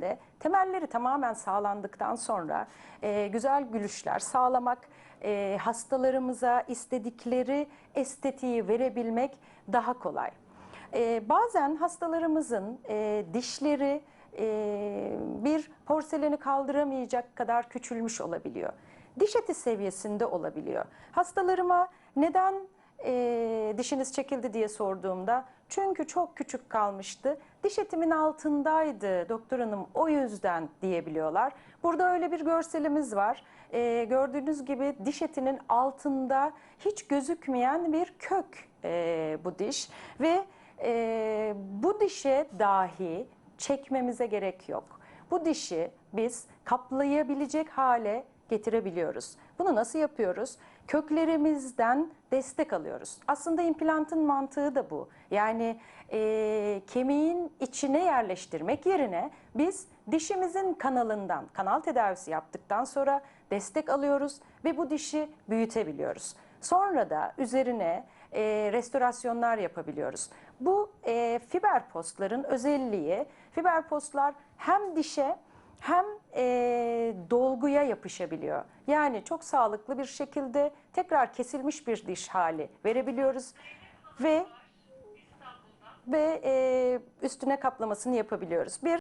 de temelleri tamamen sağlandıktan sonra e, güzel gülüşler sağlamak, e, hastalarımıza istedikleri estetiği verebilmek daha kolay. E, bazen hastalarımızın e, dişleri e, bir porseleni kaldıramayacak kadar küçülmüş olabiliyor. Diş eti seviyesinde olabiliyor. Hastalarıma neden e, dişiniz çekildi diye sorduğumda çünkü çok küçük kalmıştı. Diş etimin altındaydı doktor hanım o yüzden diyebiliyorlar. Burada öyle bir görselimiz var. E, gördüğünüz gibi diş etinin altında hiç gözükmeyen bir kök e, bu diş ve e, bu dişe dahi çekmemize gerek yok. Bu dişi biz kaplayabilecek hale getirebiliyoruz. Bunu nasıl yapıyoruz? Köklerimizden destek alıyoruz. Aslında implantın mantığı da bu. Yani e, kemiğin içine yerleştirmek yerine biz dişimizin kanalından, kanal tedavisi yaptıktan sonra destek alıyoruz ve bu dişi büyütebiliyoruz. Sonra da üzerine e, restorasyonlar yapabiliyoruz. Bu e, fiber postların özelliği, fiber postlar hem dişe hem e, dolguya yapışabiliyor. Yani çok sağlıklı bir şekilde tekrar kesilmiş bir diş hali verebiliyoruz ve ve e, üstüne kaplamasını yapabiliyoruz. Bir